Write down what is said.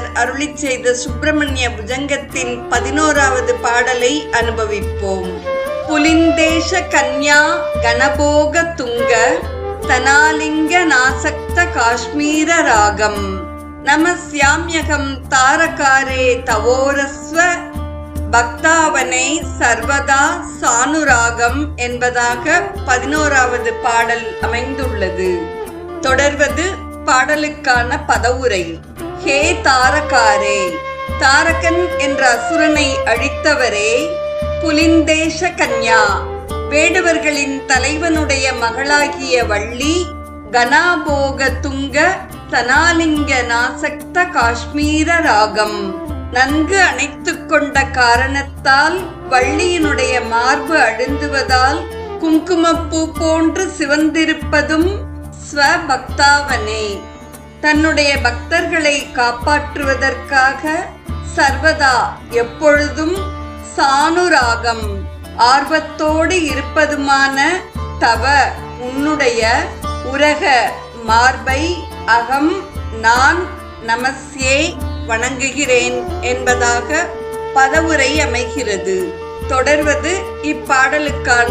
நாதர் அருளி செய்த சுப்பிரமணிய புஜங்கத்தின் பதினோராவது பாடலை அனுபவிப்போம். புலிந்தேஷ கன்யா கணபோக துங்க தனாலிங்க நாசக்த காஷ்மீர ராகம். நமஸ்யாம்யகம் தாரகாரே தவோரஸ்வ பக்தாவனை சர்வதா சானுராகம் என்பதாக பதினோராவது பாடல் அமைந்துள்ளது. தொடர்வது பாடலுக்கான பதவுரை. ஹே தாரகாரே தாரகன் என்ற அசுரனை அழித்தவரே புலிந்தேஷ கன்யா வேடுவர்களின் தலைவனுடைய மகளாகிய வள்ளி கனாபோக துங்க தனாலிங்க நாசக்த காஷ்மீர ராகம். நன்கு அணைத்து கொண்ட காரணத்தால் வள்ளியினுடைய மார்பு அழுந்துவதால் குங்குமப்பூ போன்று சிவந்திருப்பதும் ஸ்வபக்தாவனே. தன்னுடைய பக்தர்களை காப்பாற்றுவதற்காக சர்வதா எப்பொழுதும் சானுராகம் ஆர்வத்தோடு இருப்பதுமான தவ உன்னுடைய உரக மார்பை அகம் நான் நமஸ்யே வணங்குகிறேன் என்பதாக பதவுரை அமைகிறது. தொடர்வது இப்பாடலுக்கான